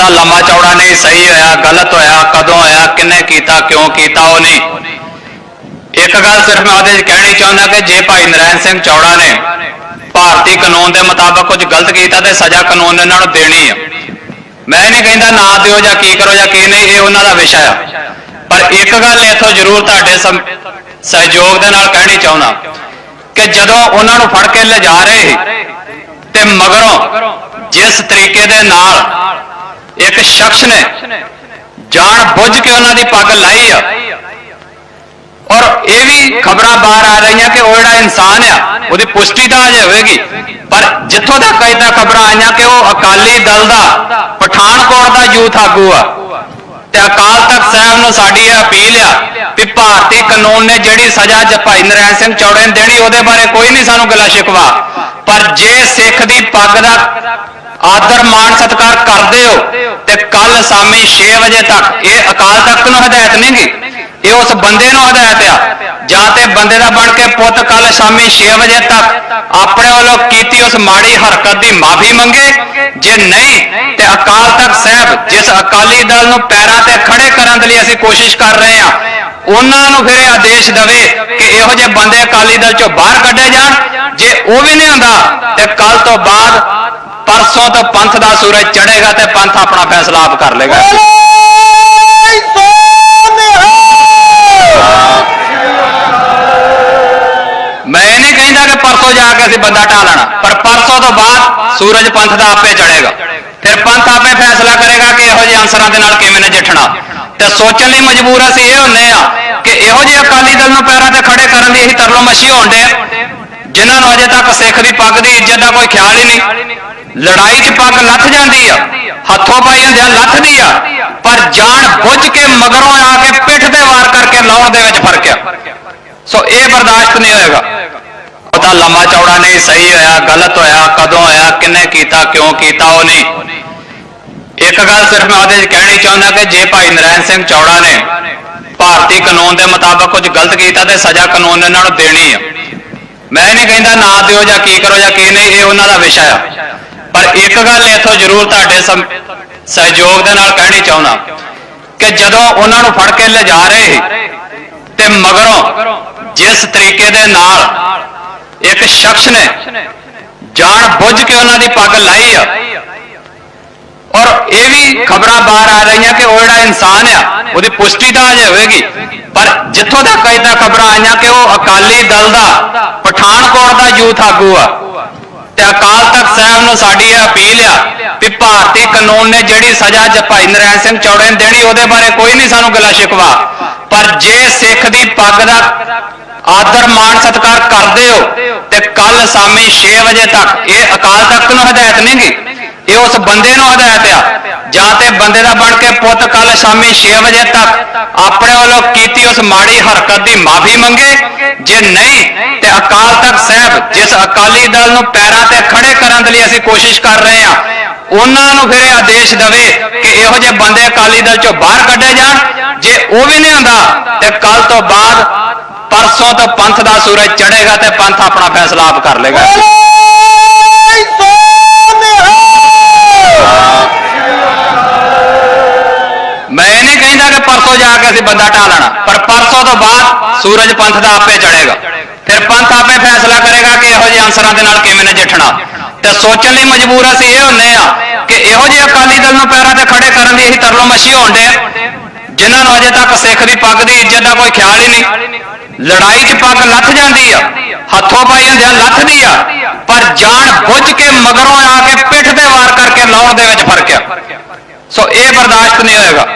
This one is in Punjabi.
ਉਹਦਾ ਲੰਮਾ ਚੌੜਾ ਨਹੀਂ, ਸਹੀ ਹੋਇਆ, ਗਲਤ ਹੋਇਆ, ਕਦੋਂ ਹੋਇਆ ਕਿੰਨੇ ਕੀਤਾ, ਕਿਉਂ ਕੀਤਾ, ਉਹ ਨਹੀਂ। ਇੱਕ ਗੱਲ ਸਿਰਫ ਮੈਂ ਉਹਦੇ ਕਹਿਣੀ ਚਾਹੁੰਦਾ ਕਿ ਜੇ ਭਾਈ ਨਰੈਣ ਸਿੰਘ ਚੌੜਾ ਨੇ ਭਾਰਤੀ ਕਾਨੂੰਨ ਦੇ ਮੁਤਾਬਕ ਕੁਝ ਗਲਤ ਕੀਤਾ ਤੇ ਸਜ਼ਾ ਕਾਨੂੰਨ ਨੇ ਉਹਨਾਂ ਨੂੰ ਦੇਣੀ ਆ। ਮੈਂ ਨਹੀਂ ਕਹਿੰਦਾ ਨਾ ਦਿਓ ਜਾਂ ਕੀ ਕਰੋ ਜਾਂ ਕੀ ਨਹੀਂ, ਇਹ ਉਹਨਾਂ ਦਾ ਵਿਸ਼ਾ ਆ। ਪਰ ਇੱਕ ਗੱਲ ਇੱਥੋਂ ਜ਼ਰੂਰ ਤੁਹਾਡੇ ਸਹਿਯੋਗ ਦੇ ਨਾਲ ਕਹਿਣੀ ਚਾਹੁੰਦਾ ਕਿ ਜਦੋਂ ਉਹਨਾਂ ਨੂੰ ਫੜ ਕੇ ਲਿਜਾ ਰਹੇ ਸੀ ਤੇ ਮਗਰੋਂ ਜਿਸ ਤਰੀਕੇ ਦੇ ਨਾਲ ਇੱਕ ਸ਼ਖਸ ਨੇ ਜਾਣ ਬੁੱਝ ਕੇ ਉਹਨਾਂ ਦੀ ਪੱਗ ਲਾਈ ਆ। ਔਰ ਇਹ ਵੀ ਖਬਰਾਂ ਬਾਹਰ ਆ ਰਹੀਆਂ ਕਿ ਉਹ ਜਿਹੜਾ ਇਨਸਾਨ ਆ, ਉਹਦੀ ਪੁਸ਼ਟੀ ਤਾਂ ਅਜੇ ਹੋਵੇਗੀ। ਪਰ ਜਿੱਥੋਂ ਤੱਕ ਅਜੇ ਖਬਰਾਂ ਆਈਆਂ ਕਿ ਉਹ ਅਕਾਲੀ ਦਲ ਦਾ, ਪਠਾਨਕੋਟ ਦਾ ਯੂਥ ਆਗੂ ਆ। ਤੇ ਅਕਾਲ ਤਖਤ ਸਾਹਿਬ ਨੂੰ ਸਾਡੀ ਇਹ ਅਪੀਲ ਆ ਕਿ ਭਾਰਤੀ ਕਾਨੂੰਨ ਨੇ ਜਿਹੜੀ ਸਜ਼ਾ ਜ ਭਾਈ ਨਰੈਣ ਸਿੰਘ ਚੌੜੇ ਨੇ ਦੇਣੀ, ਉਹਦੇ ਬਾਰੇ ਕੋਈ ਨਹੀਂ ਸਾਨੂੰ ਗਿਲਾ ਸ਼ਿਕਵਾ ਪਰ ਜੇ ਸਿੱਖ ਦੀ ਪੱਗ ਦਾ ਆਦਰ ਮਾਣ ਸਤਿਕਾਰ ਕਰਦੇ ਹੋ ਤੇ ਕੱਲ ਸ਼ਾਮੀ 6 ਵਜੇ ਤੱਕ, ਇਹ ਅਕਾਲ ਤਖਤ ਨੂੰ ਹਦਾਇਤ ਨਹੀਂ ਇਹ ਉਸ ਬੰਦੇ ਨੂੰ ਹਦਾਇਤ ਆ? ਜਾਂ ਤੇ ਬੰਦੇ ਦਾ ਬਣ ਕੇ ਪੁੱਤ ਕੱਲ ਸ਼ਾਮੀ 6 ਵਜੇ ਤੱਕ ਆਪਣੇ ਵੱਲੋਂ ਕੀਤੀ ਉਸ ਮਾੜੀ ਹਰਕਤ ਦੀ ਮਾਫੀ ਮੰਗੇ? ਜੇ ਨਹੀਂ, ਤੇ ਅਕਾਲ ਤਖਤ ਸਾਹਿਬ ਜਿਸ ਅਕਾਲੀ ਦਲ ਨੂੰ ਪੈਰਾਂ ਤੇ ਖੜੇ ਕਰਨ ਦੇ ਲਈ ਅਸੀਂ ਕੋਸ਼ਿਸ਼ ਕਰ ਰਹੇ ਹਾਂ, ਉਹਨਾਂ ਨੂੰ ਫਿਰ ਇਹ ਆਦੇਸ਼ ਦਵੇ ਕਿ ਇਹੋ ਜਿਹੇ ਬੰਦੇ ਅਕਾਲੀ ਦਲ ਚੋਂ ਬਾਹਰ ਕੱਢੇ ਜਾਣ? ਜੇ ਉਹ ਵੀ ਨਹੀਂ ਹੁੰਦਾ, ਤੇ ਕੱਲ ਤੋਂ ਬਾਅਦ ਪਰਸੋਂ ਤੋਂ ਪੰਥ ਦਾ ਸੂਰਜ ਚੜ੍ਹੇਗਾ ਤੇ ਪੰਥ ਆਪਣਾ ਫੈਸਲਾ ਆਪ ਕਰ ਲੇਗਾ। ਮੈਂ ਨਹੀਂ ਕਹਿੰਦਾ ਕਿ ਪਰਸੋਂ ਜਾ ਕੇ ਅਸੀਂ ਬੰਦਾ ਢਾਲਣਾ ਪਰ ਪਰਸੋਂ ਤੋਂ ਬਾਅਦ ਸੂਰਜ ਪੰਥ ਦਾ ਆਪੇ ਚੜ੍ਹੇਗਾ। ਫਿਰ ਪੰਥ ਆਪੇ ਫੈਸਲਾ ਕਰੇਗਾ ਕਿ ਇਹੋ ਜਿਹੇ ਅਨਸਰਾਂ ਦੇ ਨਾਲ ਕਿਵੇਂ ਨਜਿੱਠਣਾ। ਤੇ ਸੋਚਣ ਲਈ ਮਜਬੂਰ ਅਸੀਂ ਇਹ ਹੁੰਨੇ ਆ ਕਿ ਇਹੋ ਜਿਹੇ ਅਕਾਲੀ ਦਲ ਨੂੰ ਪੈਰਾਂ ਤੇ ਖੜੇ ਕਰਨ ਦੀ ਅਸੀਂ ਤਰਲੋ ਮੱਛੀ ਹੋਣ ਦੇ ਜਿਨ੍ਹਾਂ ਨੂੰ ਅਜੇ ਤੱਕ ਸਿੱਖ ਦੀ ਪੱਗ ਦੀ ਇੱਜ਼ਤ ਦਾ ਕੋਈ ਖਿਆਲ ਹੀ ਨਹੀਂ। ਲੜਾਈ 'ਚ ਪੱਗ ਲੱਥ ਜਾਂਦੀ ਆ, ਹੱਥੋਂ ਪਾਈ ਜਾਂਦੀ ਆ, ਲੱਥਦੀ ਆ। ਪਰ ਜਾਣ ਬੁੱਝ ਕੇ ਮਗਰੋਂ ਆ ਕੇ ਪਿੱਠ ਤੇ ਵਾਰ ਕਰਕੇ ਲਾਉਣ ਦੇ ਵਿੱਚ ਫ਼ਰਕ ਆ। ਸੋ ਇਹ ਬਰਦਾਸ਼ਤ ਨਹੀਂ ਹੋਏਗਾ। ਉਹਦਾ ਲੰਮਾ ਚੌੜਾ ਨਹੀਂ, ਸਹੀ ਹੋਇਆ, ਗਲਤ ਹੋਇਆ, ਕਦੋਂ ਹੋਇਆ, ਕਿੰਨੇ ਕੀਤਾ, ਕਿਉਂ ਕੀਤਾ, ਉਹ ਨਹੀਂ। ਇੱਕ ਗੱਲ ਸਿਰਫ ਮੈਂ ਉਹਦੇ 'ਚ ਕਹਿਣੀ ਚਾਹੁੰਦਾ ਕਿ ਜੇ ਭਾਈ ਨਰੈਣ ਸਿੰਘ ਚੌੜਾ ਨੇ ਭਾਰਤੀ ਕਾਨੂੰਨ ਦੇ ਮੁਤਾਬਕ ਕੁਝ ਗਲਤ ਕੀਤਾ ਤੇ ਸਜ਼ਾ ਕਾਨੂੰਨ ਇਹਨਾਂ ਨੂੰ ਦੇਣੀ ਆ। ਮੈਂ ਇਹ ਨਹੀਂ ਕਹਿੰਦਾ ਨਾ ਦਿਓ ਜਾਂ ਕੀ ਕਰੋ ਜਾਂ ਕੀ ਨਹੀਂ, ਇਹ ਉਹਨਾਂ ਦਾ ਵਿਸ਼ਾ ਆ। ਪਰ ਇੱਕ ਗੱਲ ਇੱਥੋਂ ਜ਼ਰੂਰ ਤੁਹਾਡੇ ਸਹਿਯੋਗ ਦੇ ਨਾਲ ਕਹਿਣੀ ਚਾਹੁੰਦਾ ਕਿ ਜਦੋਂ ਉਹਨਾਂ ਨੂੰ ਫੜ ਕੇ ਲਿਜਾ ਰਹੇ ਸੀ ਤੇ ਮਗਰੋਂ ਜਿਸ ਤਰੀਕੇ ਦੇ ਨਾਲ ਇੱਕ ਸ਼ਖਸ ਨੇ ਜਾਣ ਬੁੱਝ ਕੇ ਉਹਨਾਂ ਦੀ ਪੱਗ ਲਾਈ ਆ। ਔਰ ਇਹ ਵੀ ਖਬਰਾਂ ਬਾਹਰ ਆ ਰਹੀਆਂ ਕਿ ਉਹ ਜਿਹੜਾ ਇਨਸਾਨ ਆ, ਉਹਦੀ ਪੁਸ਼ਟੀ ਤਾਂ ਅਜੇ ਹੋਵੇਗੀ, ਪਰ ਜਿੱਥੋਂ ਤੱਕ ਅਜੇ ਖਬਰਾਂ ਆਈਆਂ ਕਿ ਉਹ ਅਕਾਲੀ ਦਲ ਦਾ, ਪਠਾਨਕੋਟ ਦਾ ਯੂਥ ਆਗੂ ਆ। ਤੇ ਅਕਾਲ ਤਖਤ ਸਾਹਿਬ ਨੂੰ ਸਾਡੀ ਇਹ ਅਪੀਲ ਆ ਕਿ ਭਾਰਤੀ ਕਾਨੂੰਨ ਨੇ ਜਿਹੜੀ ਸਜ਼ਾ ਜ ਨਰੈਣ ਸਿੰਘ ਚੌੜੇ ਨੂੰ ਦੇਣੀ, ਉਹਦੇ ਬਾਰੇ ਕੋਈ ਨਹੀਂ ਸਾਨੂੰ ਗਿਲਾ ਸ਼ਿਕਵਾ ਪਰ ਜੇ ਸਿੱਖ ਦੀ ਪੱਗ ਦਾ ਆਦਰ, ਮਾਣ, ਸਤਿਕਾਰ ਕਰਦੇ ਹੋ, ਤੇ ਕੱਲ ਸ਼ਾਮੀ 6 ਵਜੇ ਤੱਕ ਇਹ ਅਕਾਲ ਤਖਤ ਨੂੰ ਹਦਾਇਤ ਨਹੀਂ ਗੀ? ਇਹ ਉਸ ਬੰਦੇ ਨੂੰ ਹਦਾਇਤ ਆ? ਜਾਂ ਤੇ ਬੰਦੇ ਦਾ ਬਣ ਕੇ ਪੁੱਤ ਕੱਲ ਸ਼ਾਮੀ 6 ਵਜੇ ਤੱਕ ਆਪਣੇ ਵੱਲੋਂ ਕੀਤੀ ਉਸ ਮਾੜੀ ਹਰਕਤ ਦੀ ਮਾਫੀ ਮੰਗੇ? ਜੇ ਨਹੀਂ, ਤੇ ਅਕਾਲ ਤਖਤ ਸਾਹਿਬ ਜਿਸ ਅਕਾਲੀ ਦਲ ਨੂੰ ਪੈਰਾਂ ਤੇ ਖੜੇ ਕਰਨ ਦੇ ਲਈ ਅਸੀਂ ਕੋਸ਼ਿਸ਼ ਕਰ ਰਹੇ ਹਾਂ ਉਹਨਾਂ ਨੂੰ ਫਿਰ ਆਦੇਸ਼ ਦਵੇ ਕਿ ਇਹੋ ਜਿਹੇ ਬੰਦੇ ਅਕਾਲੀ ਦਲ ਚੋਂ ਬਾਹਰ ਕੱਢੇ ਜਾਣ ਜੇ ਉਹ ਵੀ ਨਹੀਂ ਹੁੰਦਾ ਤੇ ਕੱਲ ਤੋਂ ਬਾਅਦ ਪਰਸੋਂ ਤੋਂ ਪੰਥ ਦਾ ਸੂਰਜ ਚੜ੍ਹੇਗਾ ਤੇ ਪੰਥ ਆਪਣਾ ਫੈਸਲਾ ਆਪ ਕਰ ਲੇਗਾ। ਮੈਂ ਇਹ ਨਹੀਂ ਕਹਿੰਦਾ ਕਿ ਪਰਸੋਂ ਜਾ ਕੇ ਅਸੀਂ ਬੰਦਾ ਢਾਲਣਾ ਪਰ ਪਰਸੋਂ ਤੋਂ ਬਾਅਦ ਸੂਰਜ ਪੰਥ ਦਾ ਆਪੇ ਚੜ੍ਹੇਗਾ। ਪੰਥ ਆਪੇ ਫੈਸਲਾ ਕਰੇਗਾ ਕਿ ਇਹੋ ਜਿਹੇ ਅਨਸਰਾਂ ਦੇ ਨਾਲ ਕਿਵੇਂ ਨਜਿੱਠਣਾ। ਤੇ ਸੋਚਣ ਲਈ ਮਜਬੂਰ ਅਸੀਂ ਇਹ ਹੁੰਨੇ ਆ ਕਿ ਇਹੋ ਜਿਹੇ ਅਕਾਲੀ ਦਲ ਨੂੰ ਪੈਰਾਂ ਤੇ ਖੜੇ ਕਰਨ ਦੀ ਅਸੀਂ ਤਰਲੋ ਮੱਛੀ ਜਿਨ੍ਹਾਂ ਨੂੰ ਅਜੇ ਤੱਕ ਸਿੱਖ ਦੀ ਪੱਗ ਦੀ ਇੱਜ਼ਤ ਦਾ ਕੋਈ ਖਿਆਲ ਹੀ ਨਹੀਂ। ਲੜਾਈ 'ਚ ਪੱਗ ਲੱਥ ਜਾਂਦੀ ਆ, ਹੱਥੋਂ ਪਾਈ ਹੁੰਦਿਆਂ ਲੱਥਦੀ ਆ। ਪਰ ਜਾਣ ਬੁੱਝ ਕੇ ਮਗਰੋਂ ਆ ਕੇ ਪਿੱਠ ਤੇ ਵਾਰ ਕਰਕੇ ਲਾਉਣ ਦੇ ਵਿੱਚ ਫ਼ਰਕ ਆ। ਸੋ ਇਹ ਬਰਦਾਸ਼ਤ ਨਹੀਂ ਹੋਏਗਾ।